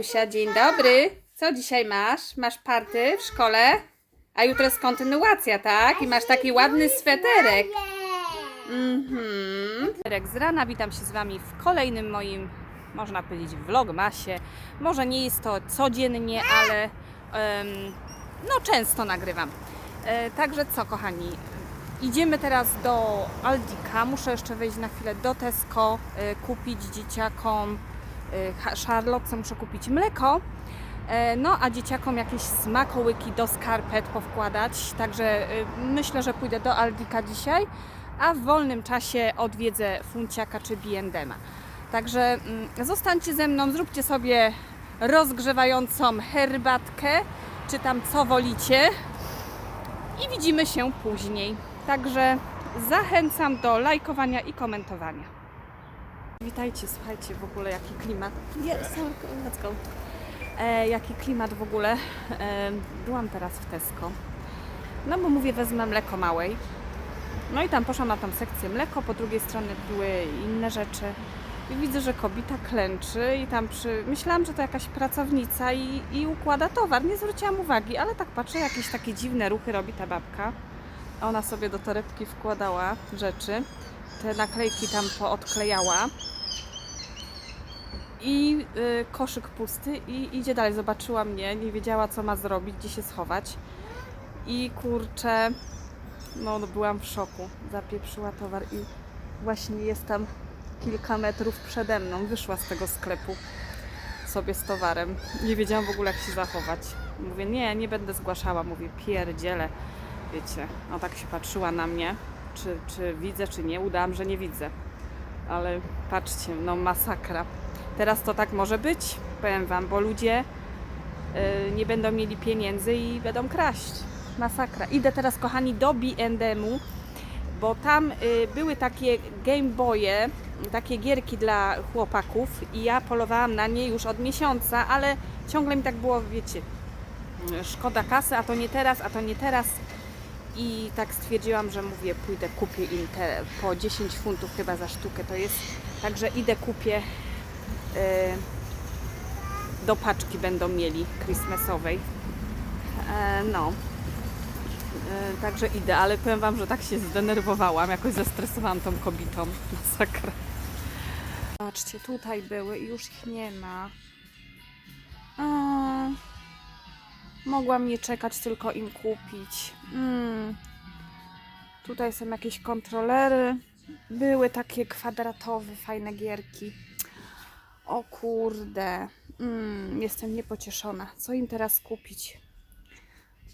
Anusia, dzień dobry. Co dzisiaj masz? Masz party w szkole? A jutro jest kontynuacja, tak? I masz taki ładny sweterek. Mhm. Sweterek z rana, witam się z Wami w kolejnym moim, można powiedzieć, vlogmasie. Może nie jest to codziennie, ale no często nagrywam. E, także co, kochani, idziemy teraz do Aldika. Muszę jeszcze wejść na chwilę do Tesco, e, kupić dzieciakom e, ha- Charlotte muszę kupić mleko. E, No, a dzieciakom jakieś smakołyki do skarpet powkładać. Także e, myślę, że pójdę do Aldika dzisiaj, a w wolnym czasie odwiedzę Funciaka czy B&M'a. Także mm, zostańcie ze mną, zróbcie sobie rozgrzewającą herbatkę, czy tam co wolicie i widzimy się później. Także zachęcam do lajkowania i komentowania. Witajcie, słuchajcie, w ogóle jaki klimat. Yes, let's go. E, jaki klimat w ogóle. E, byłam teraz w Tesco. No bo mówię, wezmę mleko małej. No i tam poszłam na tą sekcję mleko, po drugiej stronie były inne rzeczy. I widzę, że kobieta klęczy i tam przy... Myślałam, że to jakaś pracownica i, i układa towar. Nie zwróciłam uwagi, ale tak patrzę, jakieś takie dziwne ruchy robi ta babka. Ona sobie do torebki wkładała rzeczy. Te naklejki tam poodklejała. I y, koszyk pusty i idzie dalej. Zobaczyła mnie, nie wiedziała co ma zrobić, gdzie się schować. I kurczę, no, no byłam w szoku. Zapieprzyła towar i właśnie jest tam kilka metrów przede mną. Wyszła z tego sklepu sobie z towarem. Nie wiedziałam w ogóle jak się zachować. Mówię, nie, nie będę zgłaszała. Mówię, pierdziele. Wiecie, no tak się patrzyła na mnie, czy, czy widzę, czy nie. Udałam, że nie widzę. Ale patrzcie, no masakra. Teraz to tak może być, powiem Wam, bo ludzie y, nie będą mieli pieniędzy i będą kraść. Masakra. Idę teraz, kochani, do B&M-u, bo tam y, były takie Game Boye, takie gierki dla chłopaków i ja polowałam na nie już od miesiąca, ale ciągle mi tak było, wiecie, szkoda kasy, a to nie teraz, a to nie teraz. I tak stwierdziłam, że mówię, pójdę, kupię im te po 10 funtów chyba za sztukę to jest. Także idę, kupię do paczki będą mieli Christmasowej. E, no. E, także idę, ale powiem Wam, że tak się zdenerwowałam, jakoś zestresowałam tą kobietą. Masakra. Patrzcie, tutaj były i już ich nie ma. A, mogłam nie czekać, tylko im kupić. Mm. Tutaj są jakieś kontrolery. Były takie kwadratowe, fajne gierki. O kurde, mm, jestem niepocieszona. Co im teraz kupić?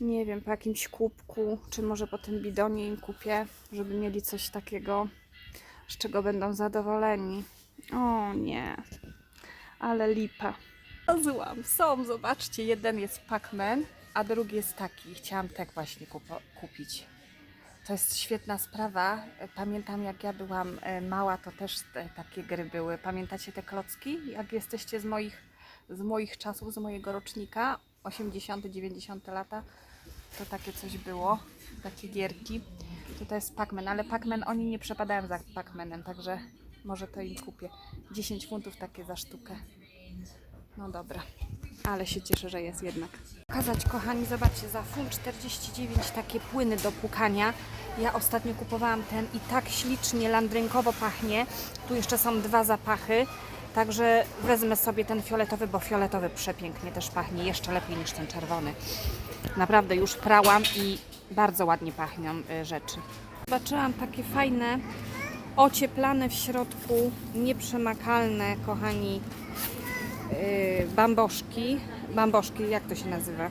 Nie wiem, po jakimś kubku, czy może po tym bidonie im kupię, żeby mieli coś takiego, z czego będą zadowoleni. O nie, ale lipa. Złam, są, zobaczcie, jeden jest Pac-Man, a drugi jest taki. Chciałam tak właśnie kupić. To jest świetna sprawa. Pamiętam jak ja byłam e, mała, to też te, takie gry były. Pamiętacie te klocki? Jak jesteście z moich, z moich czasów, z mojego rocznika, 80., 90 lata, to takie coś było, takie gierki. Tutaj jest Pac-Man, ale Pac-Man, oni nie przepadają za Pac-Manem, także może to im kupię. 10 funtów takie za sztukę. No dobra, ale się cieszę, że jest jednak. Pokazać, kochani, zobaczcie, za funt 49 takie płyny do płukania. Ja ostatnio kupowałam ten i tak ślicznie landrynkowo pachnie. Tu jeszcze są dwa zapachy. Także wezmę sobie ten fioletowy, bo fioletowy przepięknie też pachnie, jeszcze lepiej niż ten czerwony. Naprawdę już prałam i bardzo ładnie pachną y, rzeczy. Zobaczyłam takie fajne, ocieplane w środku, nieprzemakalne, kochani, bamboszki. Bamboszki, jak to się nazywa?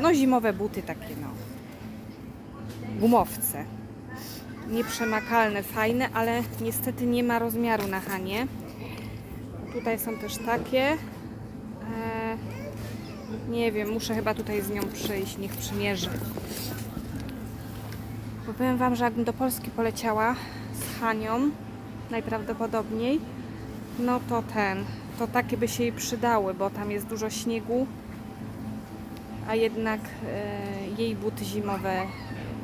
No zimowe buty takie, no. Gumowce. Nieprzemakalne, fajne, ale niestety nie ma rozmiaru na Hanie. Tutaj są też takie. E, nie wiem, muszę chyba tutaj z nią przyjść, niech przymierzy. Bo powiem Wam, że jakbym do Polski poleciała z Hanią, najprawdopodobniej, no to ten, to takie by się jej przydały, bo tam jest dużo śniegu, a jednak e, jej buty zimowe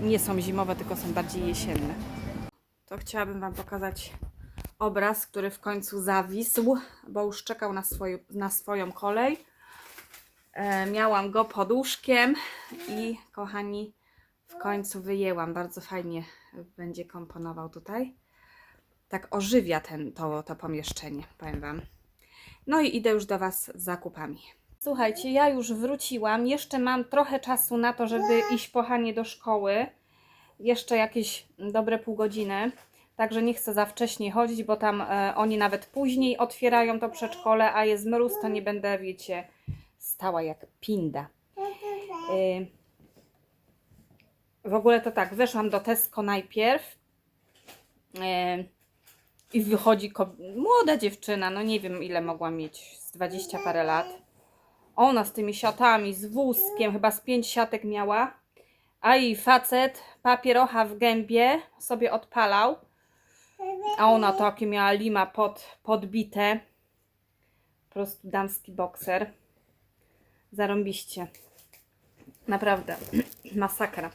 nie są zimowe, tylko są bardziej jesienne. To chciałabym Wam pokazać obraz, który w końcu zawisł, bo już czekał na, na swoją kolej. E, miałam go pod łóżkiem i kochani, w końcu wyjęłam. Bardzo fajnie będzie komponował tutaj. Tak ożywia ten, to, to pomieszczenie, powiem Wam. No i idę już do Was z zakupami. Słuchajcie, ja już wróciłam. Jeszcze mam trochę czasu na to, żeby iść po Hanie do szkoły. Jeszcze jakieś dobre pół godziny. Także nie chcę za wcześnie chodzić, bo tam e, oni nawet później otwierają to przedszkole, a jest mróz, to nie będę, wiecie, stała jak pinda. Y, w ogóle to tak, weszłam do Tesco najpierw y, i wychodzi młoda dziewczyna, no nie wiem ile mogła mieć, z 20 parę lat. Ona z tymi siatami, z wózkiem, chyba z pięć siatek miała, a jej facet papierocha w gębie sobie odpalał, a ona takie miała lima pod, podbite. Po prostu damski bokser. Zarąbiście. Naprawdę. Masakra.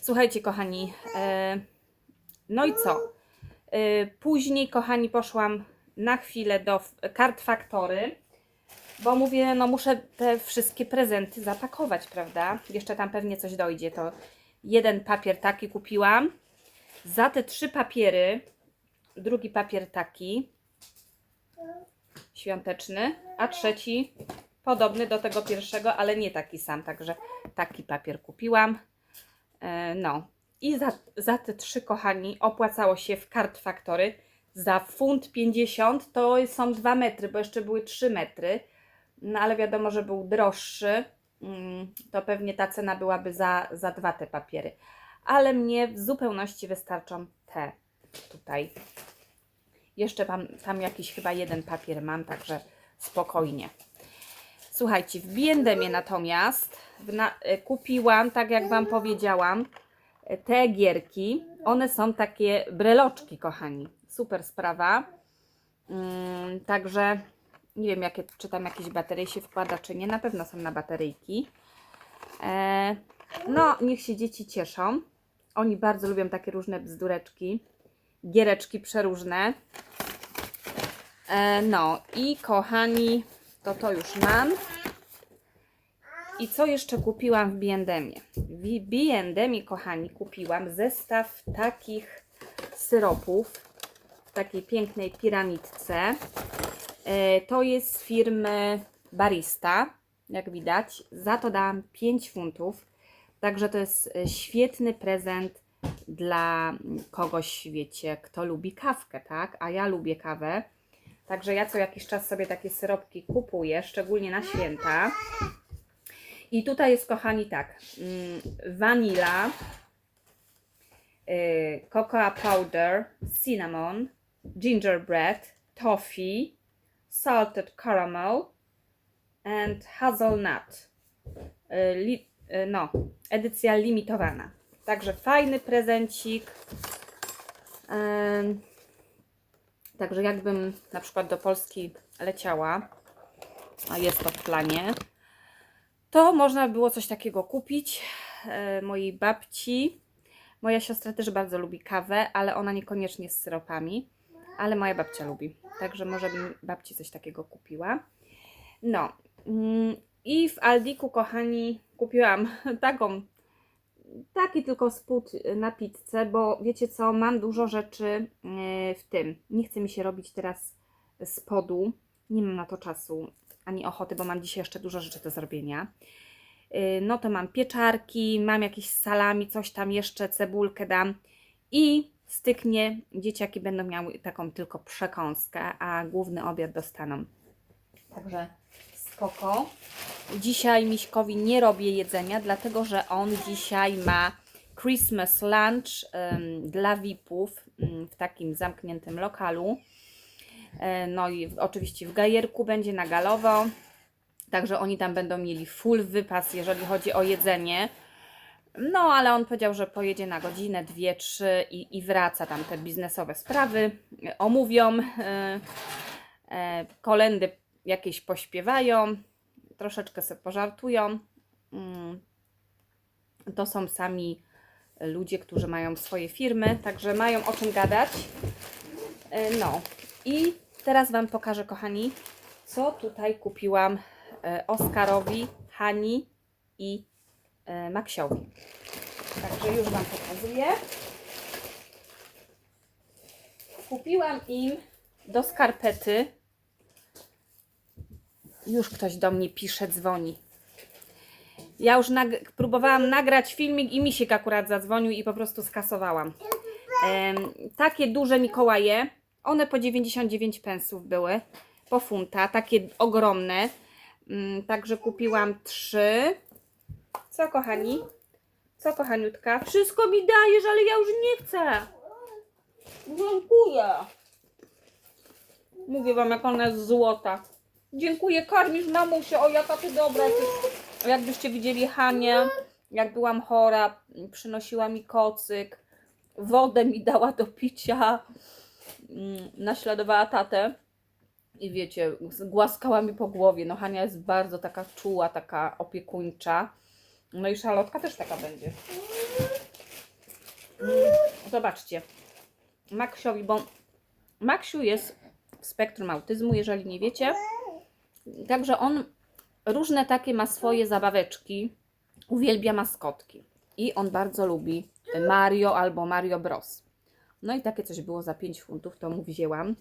Słuchajcie, kochani. e, no i co? E, później, kochani, poszłam na chwilę do f- Card Factory, bo mówię, no muszę te wszystkie prezenty zapakować, prawda? Jeszcze tam pewnie coś dojdzie. To jeden papier taki kupiłam. Za te trzy papiery, drugi papier taki, świąteczny, a trzeci podobny do tego pierwszego, ale nie taki sam, także taki papier kupiłam. E, No i za, za te trzy, kochani, opłacało się w Card Factory za funt 50, to są 2 metry, bo jeszcze były 3 metry, no ale wiadomo, że był droższy, mm, to pewnie ta cena byłaby za, za dwa te papiery. Ale mnie w zupełności wystarczą te tutaj. Jeszcze tam, tam jakiś chyba jeden papier mam, także spokojnie. Słuchajcie, w B&M natomiast na, e, kupiłam, tak jak Wam powiedziałam, te gierki. One są takie breloczki, kochani. Super sprawa. Mm, także nie wiem, jakie, czy tam jakieś baterie się wkłada, czy nie. Na pewno są na bateryjki. E, no, niech się dzieci cieszą. Oni bardzo lubią takie różne bzdureczki. Giereczki przeróżne. E, no i kochani, to to już mam. I co jeszcze kupiłam w B&M? W B&M, kochani, kupiłam zestaw takich syropów w takiej pięknej piramidce. E, To jest z firmy Barista, jak widać. Za to dałam 5 funtów. Także to jest e, świetny prezent dla kogoś, wiecie, kto lubi kawkę, tak? A ja lubię kawę. Także ja co jakiś czas sobie takie syropki kupuję, szczególnie na święta. I tutaj jest, kochani, tak, mm, vanilla, y, cocoa powder, cinnamon, gingerbread, toffee, salted caramel and hazelnut. Y, y, no, edycja limitowana. Także fajny prezencik. Także jakbym na przykład do Polski leciała, a jest to w planie, to można było coś takiego kupić e, mojej babci. Moja siostra też bardzo lubi kawę, ale ona niekoniecznie z syropami, ale moja babcia lubi. Także może bym babci coś takiego kupiła. No mm, i w Aldiku, kochani, kupiłam taką taki tylko spód na pizzę, bo wiecie co, mam dużo rzeczy e, w tym. Nie chce mi się robić teraz spodu. Nie mam na to czasu ani ochoty, bo mam dzisiaj jeszcze dużo rzeczy do zrobienia. E, No to mam pieczarki, mam jakieś salami, coś tam jeszcze, cebulkę dam i styknie. Dzieciaki będą miały taką tylko przekąskę, a główny obiad dostaną. Także spoko. Dzisiaj Miśkowi nie robię jedzenia, dlatego że on dzisiaj ma Christmas lunch em, dla VIP-ów em, w takim zamkniętym lokalu. E, no i oczywiście w Gajerku będzie na galowo. Także oni tam będą mieli full wypas, jeżeli chodzi o jedzenie. No, ale on powiedział, że pojedzie na godzinę, dwie, trzy i, i wraca tam te biznesowe sprawy. Omówią, e, e, kolendy jakieś pośpiewają, troszeczkę sobie pożartują. Mm. To są sami ludzie, którzy mają swoje firmy, także mają o czym gadać. E, No I teraz Wam pokażę, kochani, co tutaj kupiłam e, Oskarowi, Hani i e, Maksiowi. Także już Wam pokazuję. Kupiłam im do skarpety. Już ktoś do mnie pisze, dzwoni. Ja już nag- próbowałam nagrać filmik i Misiek akurat zadzwonił i po prostu skasowałam. Em, takie duże Mikołaje, one po 99 pensów były, po funta, takie ogromne. Mm, także kupiłam trzy. Co kochani? Co kochaniutka? Wszystko mi dajesz, ale ja już nie chcę. Dziękuję. Mówię wam, jak ona jest złota. Dziękuję, karmisz mamusię. O, jaka ty dobra. Jakbyście widzieli Hanię, jak byłam chora, przynosiła mi kocyk, wodę mi dała do picia, naśladowała tatę i wiecie, głaskała mi po głowie. No Hania jest bardzo taka czuła, taka opiekuńcza. No i szalotka też taka będzie. Mm, Zobaczcie. Maksiowi, bo Maksiu jest w spektrum autyzmu, jeżeli nie wiecie. Także on różne takie ma swoje zabaweczki. Uwielbia maskotki. I on bardzo lubi Mario albo Mario Bros. No i takie coś było za 5 funtów, to mu wzięłam.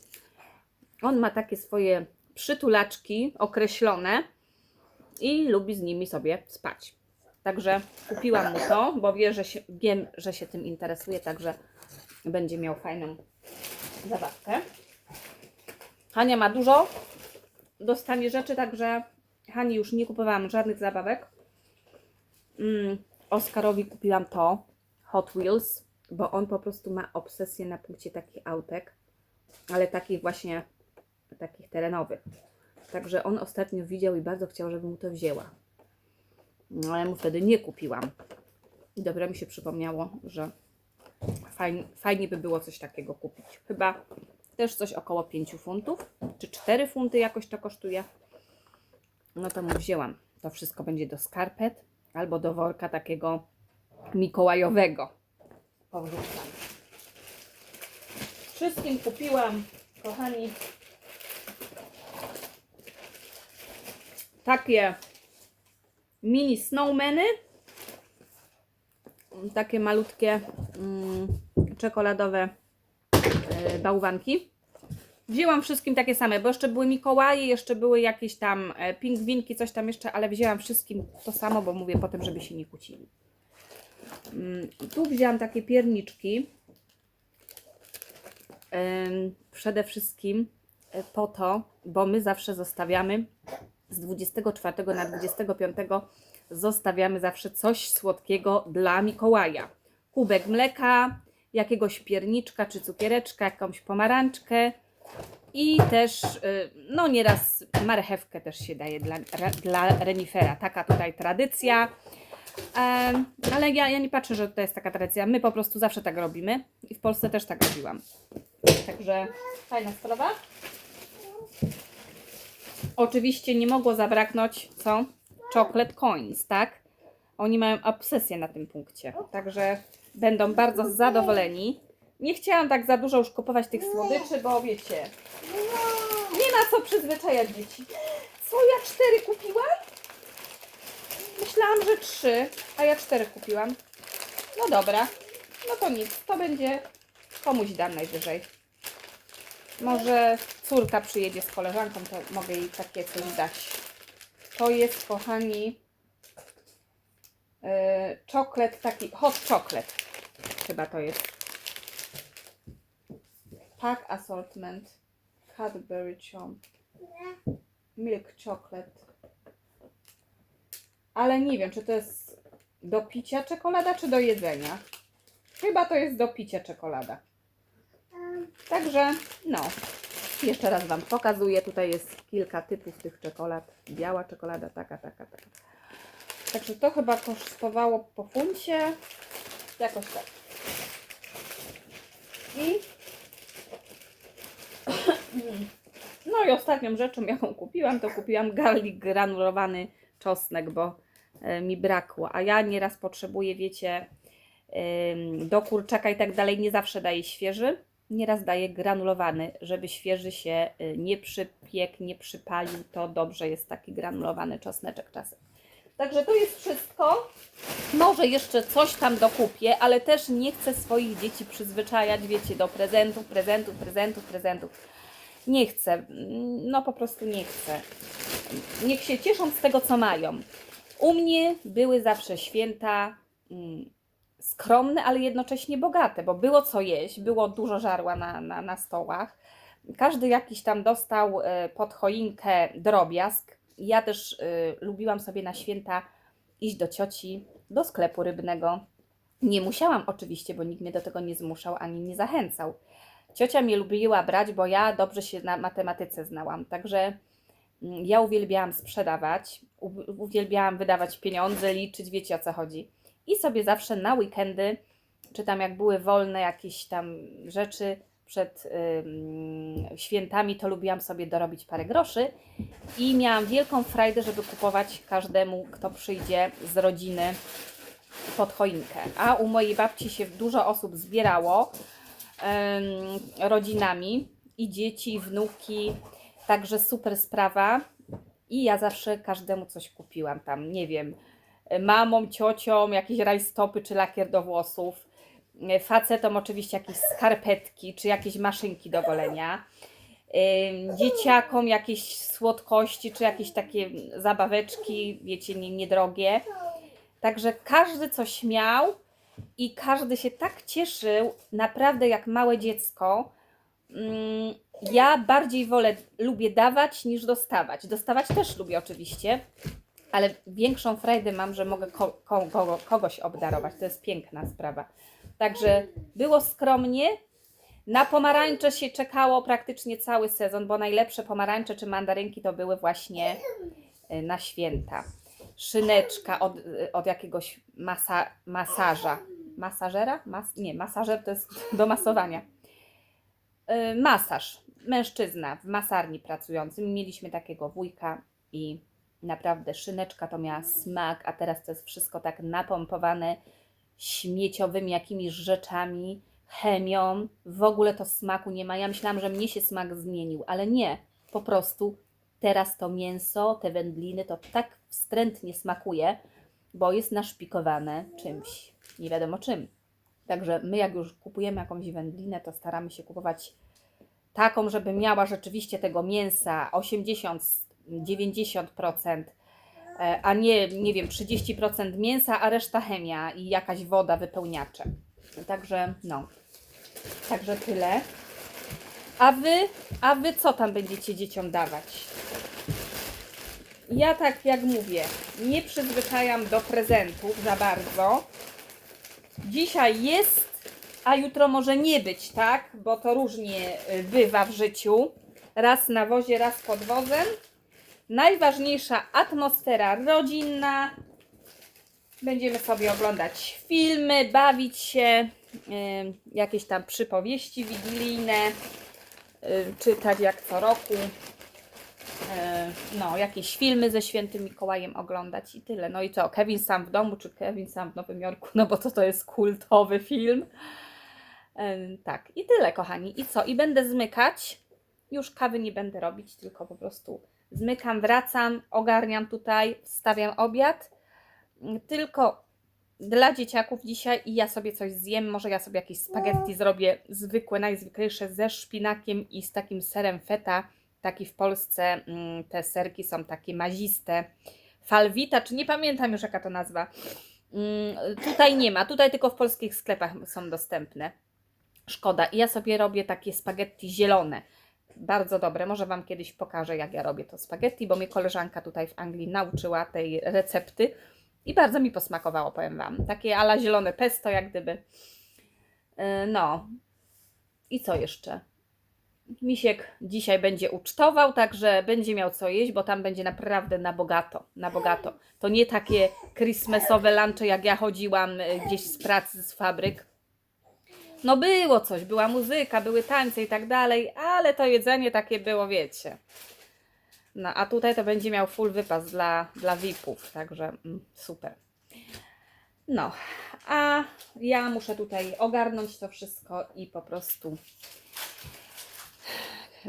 On ma takie swoje przytulaczki określone i lubi z nimi sobie spać. Także kupiłam mu to, bo wie, że się, wiem, że się tym interesuje, także będzie miał fajną zabawkę. Hania ma dużo, dostanie rzeczy, także Hani już nie kupowałam żadnych zabawek. Mm, Oskarowi kupiłam to, Hot Wheels, bo on po prostu ma obsesję na punkcie takich autek, ale takich właśnie, takich terenowych. Także on ostatnio widział i bardzo chciał, żebym mu to wzięła. No, ale mu wtedy nie kupiłam. I dopiero mi się przypomniało, że fajnie, fajnie by było coś takiego kupić. Chyba też coś około 5 funtów, czy 4 funty jakoś to kosztuje. No to mu wzięłam. To wszystko będzie do skarpet albo do worka takiego mikołajowego. Powrzucam. Wszystkim kupiłam, kochani, takie mini snowmany. Takie malutkie mm, czekoladowe e, bałwanki. Wzięłam wszystkim takie same, bo jeszcze były Mikołaje, jeszcze były jakieś tam e, pingwinki, coś tam jeszcze, ale wzięłam wszystkim to samo, bo mówię potem, żeby się nie kłócili. Mm, Tu wzięłam takie pierniczki. Przede wszystkim e, po to, bo my zawsze zostawiamy z 24 na 25 zostawiamy zawsze coś słodkiego dla Mikołaja. Kubek mleka, jakiegoś pierniczka czy cukiereczka, jakąś pomarańczkę i też, y, no nieraz marchewkę też się daje dla, dla renifera. Taka tutaj tradycja. Ale ja, ja nie patrzę, że to jest taka tradycja. My po prostu zawsze tak robimy i w Polsce też tak robiłam. Także fajna sprawa. Oczywiście nie mogło zabraknąć, co? Chocolate coins, tak? Oni mają obsesję na tym punkcie. Także będą bardzo zadowoleni. Nie chciałam tak za dużo już kupować tych słodyczy, bo wiecie, nie ma co przyzwyczajać dzieci. Co, ja cztery kupiłam? Myślałam, że trzy, a ja cztery kupiłam. No dobra, no to nic, to będzie komuś dam najwyżej. Może córka przyjedzie z koleżanką, to mogę jej takie coś dać. To jest, kochani, yy, czoklet taki, hot chocolate. Chyba to jest. Pack assortment. Cadbury Chomp. Milk chocolate. Ale nie wiem, czy to jest do picia czekolada, czy do jedzenia. Chyba to jest do picia czekolada. Także, no. Jeszcze raz Wam pokazuję. Tutaj jest kilka typów tych czekolad. Biała czekolada, taka, taka, taka. Także to chyba kosztowało po funcie. Jakoś tak. I no i ostatnią rzeczą, jaką kupiłam, to kupiłam garlic granulowany czosnek, bo e, mi brakło. A ja nieraz potrzebuję, wiecie, do kurczaka i tak dalej, nie zawsze daję świeży. nieraz daję granulowany, żeby świeży się y, nie przypiekł, nie przypalił. To dobrze jest taki granulowany czosneczek czasem. Także to jest wszystko. Może jeszcze coś tam dokupię, ale też nie chcę swoich dzieci przyzwyczajać, wiecie, do prezentów, prezentów, prezentów, prezentów. Nie chcę. No po prostu nie chcę. Niech się cieszą z tego, co mają. U mnie były zawsze święta mm, skromne, ale jednocześnie bogate, bo było co jeść, było dużo żarła na, na, na stołach. Każdy jakiś tam dostał e, pod choinkę drobiazg. Ja też e, lubiłam sobie na święta iść do cioci, do sklepu rybnego. Nie musiałam oczywiście, bo nikt mnie do tego nie zmuszał ani nie zachęcał. Ciocia mnie lubiła brać, bo ja dobrze się na matematyce znałam, także mm, ja uwielbiałam sprzedawać, uwielbiałam wydawać pieniądze, liczyć, wiecie o co chodzi. I sobie zawsze na weekendy, czy tam jak były wolne jakieś tam rzeczy przed ym, świętami, to lubiłam sobie dorobić parę groszy i miałam wielką frajdę, żeby kupować każdemu, kto przyjdzie z rodziny pod choinkę. A u mojej babci się dużo osób zbierało rodzinami i dzieci, i wnuki, także super sprawa. I ja zawsze każdemu coś kupiłam tam, nie wiem, mamom, ciociom jakieś rajstopy czy lakier do włosów, facetom oczywiście jakieś skarpetki czy jakieś maszynki do golenia, dzieciakom jakieś słodkości czy jakieś takie zabaweczki, wiecie, nie- niedrogie. Także każdy coś miał i każdy się tak cieszył, naprawdę jak małe dziecko. Mm, Ja bardziej wolę, lubię dawać niż dostawać. Dostawać też lubię oczywiście, ale większą frajdę mam, że mogę ko- ko- kogo- kogoś obdarować. To jest piękna sprawa. Także było skromnie. Na pomarańcze się czekało praktycznie cały sezon, bo najlepsze pomarańcze czy mandarynki to były właśnie y, na święta. Szyneczka od, y, od jakiegoś masa, masaża. Masażera? Mas, nie, masażer to jest do masowania. Y, Masaż. Mężczyzna w masarni pracujący. Mieliśmy takiego wujka i naprawdę szyneczka to miała smak, a teraz to jest wszystko tak napompowane śmieciowymi jakimiś rzeczami, chemią. W ogóle to smaku nie ma. Ja myślałam, że mnie się smak zmienił, ale nie. Po prostu teraz to mięso, te wędliny to tak wstrętnie smakuje, bo jest naszpikowane czymś, nie wiadomo czym. Także my jak już kupujemy jakąś wędlinę, to staramy się kupować taką, żeby miała rzeczywiście tego mięsa 80-90%, e, a nie, nie wiem, 30% mięsa, a reszta chemia i jakaś woda, wypełniacze. Także no, także tyle. A wy, a wy co tam będziecie dzieciom dawać? Ja tak jak mówię, nie przyzwyczajam do prezentów za bardzo. Dzisiaj jest, a jutro może nie być, tak? Bo to różnie y, bywa w życiu. Raz na wozie, raz pod wozem. Najważniejsza atmosfera rodzinna. Będziemy sobie oglądać filmy, bawić się, y, jakieś tam przypowieści wigilijne, y, czytać jak co roku. E, no, jakieś filmy ze świętym Mikołajem oglądać i tyle. No i co, Kevin sam w domu, czy Kevin sam w Nowym Jorku, no bo to to jest kultowy film. E, tak, i tyle, kochani. I co, i będę zmykać. Już kawy nie będę robić, tylko po prostu zmykam, wracam, ogarniam tutaj, wstawiam obiad. Mm, Tylko dla dzieciaków dzisiaj i ja sobie coś zjem. Może ja sobie jakieś spaghetti zrobię zwykłe, najzwyklejsze ze szpinakiem i z takim serem feta. Taki w Polsce mm, te serki są takie maziste. Falwita, czy nie pamiętam już jaka to nazwa. Mm, Tutaj nie ma, tutaj tylko w polskich sklepach są dostępne. Szkoda. I ja sobie robię takie spaghetti zielone. Bardzo dobre. Może Wam kiedyś pokażę, jak ja robię to spaghetti, bo mnie koleżanka tutaj w Anglii nauczyła tej recepty i bardzo mi posmakowało, powiem Wam. Takie ala zielone pesto, jak gdyby. Yy, No. I co jeszcze? Misiek dzisiaj będzie ucztował, także będzie miał co jeść, bo tam będzie naprawdę na bogato, na bogato. To nie takie christmasowe lunche, jak ja chodziłam y, gdzieś z pracy, z fabryk. No było coś, była muzyka, były tańce i tak dalej, ale to jedzenie takie było, wiecie. No a tutaj to będzie miał full wypas dla, dla VIP-ów, także mm, super. No, a ja muszę tutaj ogarnąć to wszystko i po prostu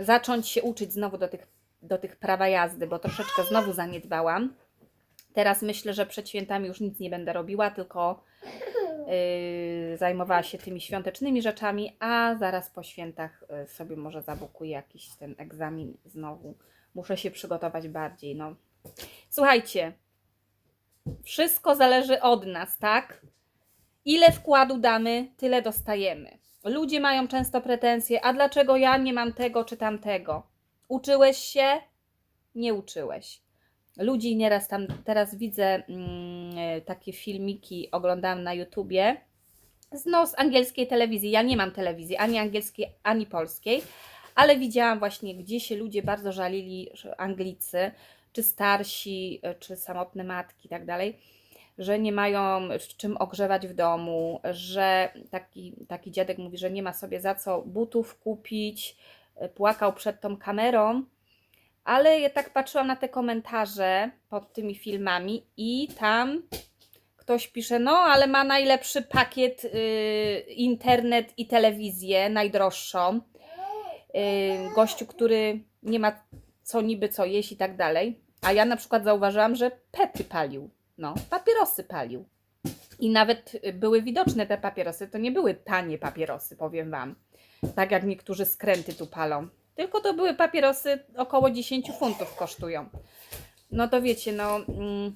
zacząć się uczyć znowu do tych, do tych prawa jazdy, bo troszeczkę znowu zaniedbałam. Teraz myślę, że przed świętami już nic nie będę robiła, tylko yy, zajmowała się tymi świątecznymi rzeczami, a zaraz po świętach yy, sobie może zabukuję jakiś ten egzamin znowu. Muszę się przygotować bardziej. No. Słuchajcie, wszystko zależy od nas, tak? Ile wkładu damy, tyle dostajemy. Ludzie mają często pretensje, a dlaczego ja nie mam tego czy tamtego? Uczyłeś się? Nie uczyłeś. Ludzi nieraz tam, teraz widzę mm, takie filmiki, oglądam na YouTubie, z, no, z angielskiej telewizji. Ja nie mam telewizji, ani angielskiej, ani polskiej, ale widziałam właśnie, gdzie się ludzie bardzo żalili, Anglicy, czy starsi, czy samotne matki i tak dalej, że nie mają czym ogrzewać w domu, że taki, taki dziadek mówi, że nie ma sobie za co butów kupić, płakał przed tą kamerą, ale ja tak patrzyłam na te komentarze pod tymi filmami i tam ktoś pisze, no ale ma najlepszy pakiet y, internet i telewizję, najdroższą. Y, gościu, który nie ma co niby co jeść i tak dalej. A ja na przykład zauważyłam, że pety palił, no, papierosy palił. I nawet były widoczne te papierosy, to nie były tanie papierosy, powiem Wam. Tak jak niektórzy skręty tu palą. Tylko to były papierosy około 10 funtów kosztują. No to wiecie, no. Mm,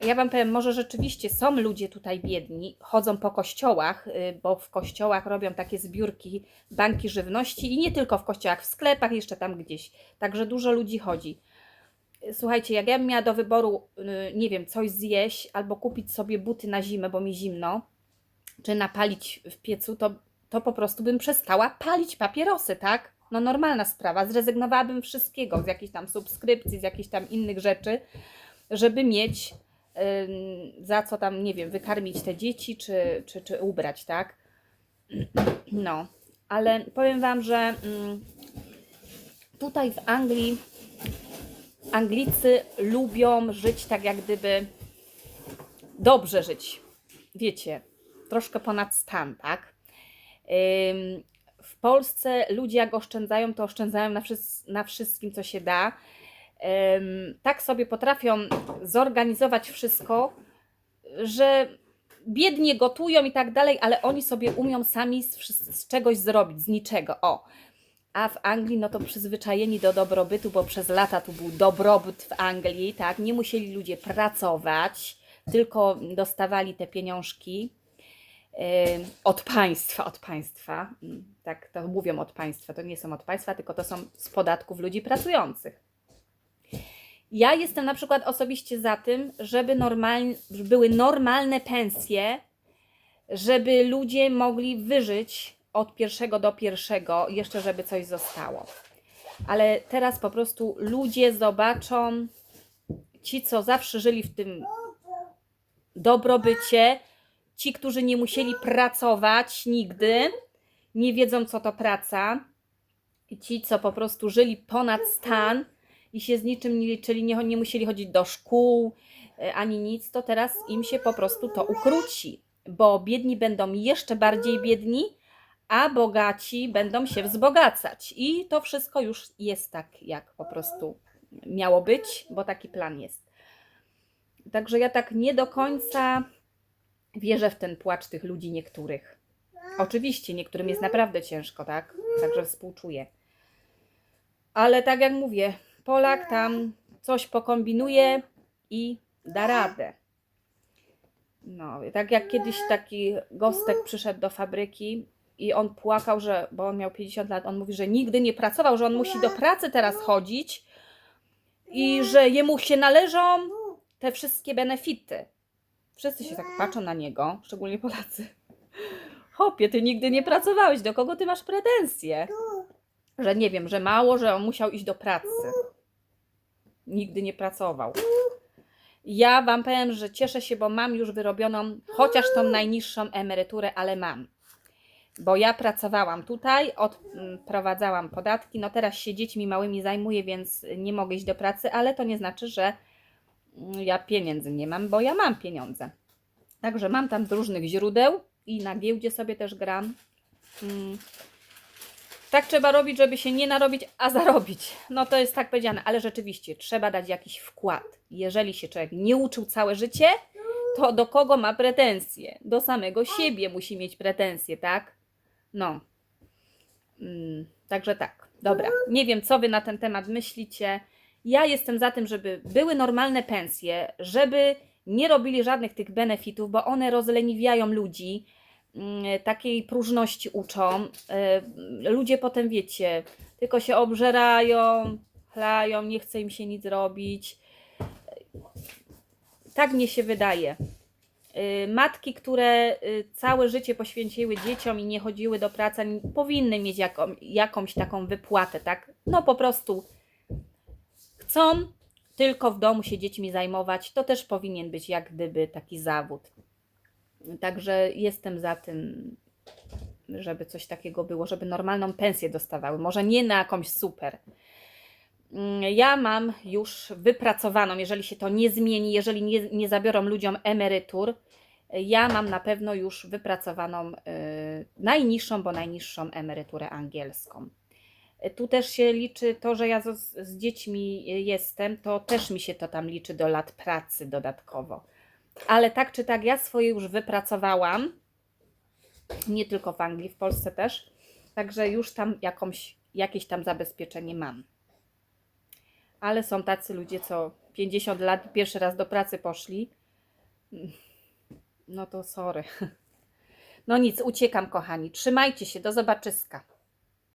ja Wam powiem, może rzeczywiście są ludzie tutaj biedni, chodzą po kościołach, y, bo w kościołach robią takie zbiórki banki żywności i nie tylko w kościołach, w sklepach, jeszcze tam gdzieś. Także dużo ludzi chodzi. Słuchajcie, jak ja bym miała do wyboru, y, nie wiem, coś zjeść albo kupić sobie buty na zimę, bo mi zimno, czy napalić w piecu, to, to po prostu bym przestała palić papierosy, tak? No normalna sprawa, zrezygnowałabym wszystkiego, z jakichś tam subskrypcji, z jakichś tam innych rzeczy, żeby mieć ym, za co tam, nie wiem, wykarmić te dzieci, czy, czy, czy ubrać, tak? No, ale powiem Wam, że mm, tutaj w Anglii Anglicy lubią żyć tak jak gdyby dobrze żyć. Wiecie, troszkę ponad stan, tak? W Polsce ludzie jak oszczędzają, to oszczędzają na, wszys- na wszystkim, co się da. Tak sobie potrafią zorganizować wszystko, że biednie gotują i tak dalej, ale oni sobie umią sami z, wszy- z czegoś zrobić, z niczego. O. A w Anglii, no to przyzwyczajeni do dobrobytu, bo przez lata tu był dobrobyt w Anglii, tak? Nie musieli ludzie pracować, tylko dostawali te pieniążki yy, od państwa, od państwa. Tak to mówią od państwa, to nie są od państwa, tylko to są z podatków ludzi pracujących. Ja jestem na przykład osobiście za tym, żeby były normalne pensje, żeby ludzie mogli wyżyć od pierwszego do pierwszego, jeszcze żeby coś zostało. Ale teraz po prostu ludzie zobaczą, ci, co zawsze żyli w tym dobrobycie, ci, którzy nie musieli pracować nigdy, nie wiedzą, co to praca, i ci, co po prostu żyli ponad stan i się z niczym nie liczyli, nie, nie musieli chodzić do szkół e, ani nic, to teraz im się po prostu to ukróci, bo biedni będą jeszcze bardziej biedni, a bogaci będą się wzbogacać. I to wszystko już jest tak, jak po prostu miało być, bo taki plan jest. Także ja tak nie do końca wierzę w ten płacz tych ludzi niektórych. Oczywiście, niektórym jest naprawdę ciężko, tak? Także współczuję. Ale tak jak mówię, Polak tam coś pokombinuje i da radę. No, tak jak kiedyś taki gostek przyszedł do fabryki i on płakał, że, bo on miał 50 lat, on mówi, że nigdy nie pracował, że on musi do pracy teraz chodzić i że jemu się należą te wszystkie benefity. Wszyscy się tak patrzą na niego, szczególnie Polacy. Hopie, ty nigdy nie pracowałeś, do kogo ty masz pretensje? Że nie wiem, że mało, że on musiał iść do pracy. Nigdy nie pracował. Ja Wam powiem, że cieszę się, bo mam już wyrobioną chociaż tą najniższą emeryturę, ale mam. Bo ja pracowałam tutaj, odprowadzałam podatki. No teraz się dziećmi małymi zajmuję, więc nie mogę iść do pracy, ale to nie znaczy, że mm, ja pieniędzy nie mam, bo ja mam pieniądze. Także mam tam z różnych źródeł i na giełdzie sobie też gram. Mm. Tak trzeba robić, żeby się nie narobić, a zarobić. No to jest tak powiedziane, ale rzeczywiście trzeba dać jakiś wkład. Jeżeli się człowiek nie uczył całe życie, to do kogo ma pretensje? Do samego siebie musi mieć pretensje, tak? No. Mm, także tak. Dobra. Nie wiem, co wy na ten temat myślicie. Ja jestem za tym, żeby były normalne pensje, żeby nie robili żadnych tych benefitów, bo one rozleniwiają ludzi, mm, takiej próżności uczą. E, Ludzie potem, wiecie, tylko się obżerają, chlają, nie chce im się nic robić. Tak mnie się wydaje. Y, Matki, które y, całe życie poświęciły dzieciom i nie chodziły do pracy, powinny mieć jaką, jakąś taką wypłatę, tak? No po prostu chcą tylko w domu się dziećmi zajmować, to też powinien być jak gdyby taki zawód. Także jestem za tym, żeby coś takiego było, żeby normalną pensję dostawały. Może nie na jakąś super. Mm, Ja mam już wypracowaną, jeżeli się to nie zmieni, jeżeli nie, nie zabiorą ludziom emerytur, ja mam na pewno już wypracowaną y, najniższą, bo najniższą emeryturę angielską. Tu też się liczy to, że ja z, z dziećmi jestem, to też mi się to tam liczy do lat pracy dodatkowo. Ale tak czy tak, ja swoje już wypracowałam, nie tylko w Anglii, w Polsce też, także już tam jakąś, jakieś tam zabezpieczenie mam. Ale są tacy ludzie, co 50 lat pierwszy raz do pracy poszli. No to sorry. No nic, uciekam, kochani. Trzymajcie się, do zobaczyska.